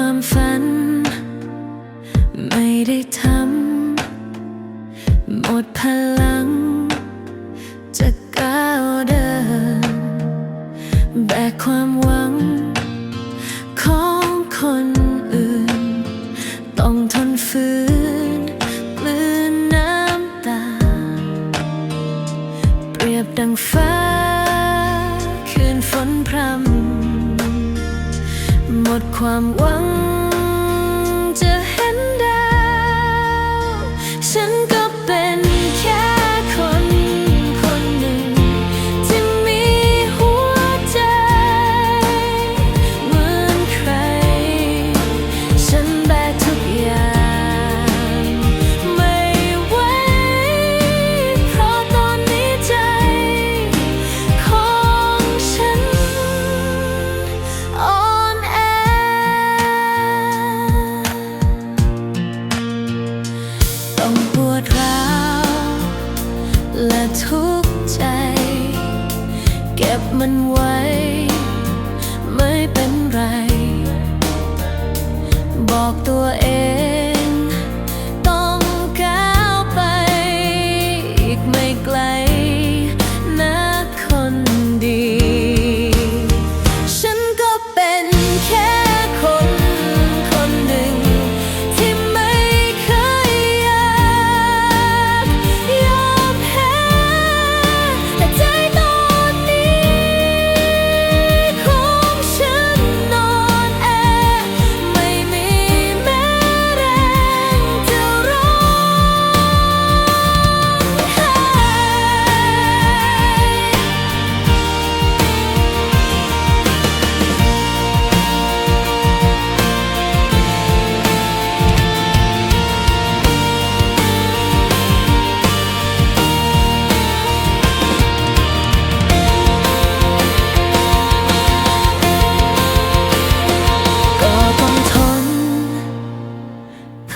ความฝัน ไม่ได้ทำหมดพลัง จะก้าวเดิน แบกความหวัง ของคนอื่น ต้องทนฝืนกลืนน้ำตา เปรียบดังฟ้า คืนฝนพรำ หมดความหวัง มันไว้ ไม่เป็นไร บอกตัวเอง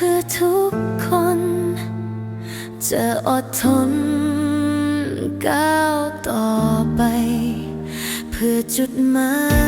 พื่อทุกคน จะอดทนก้าวต่อไป เพื่อจุดหมาย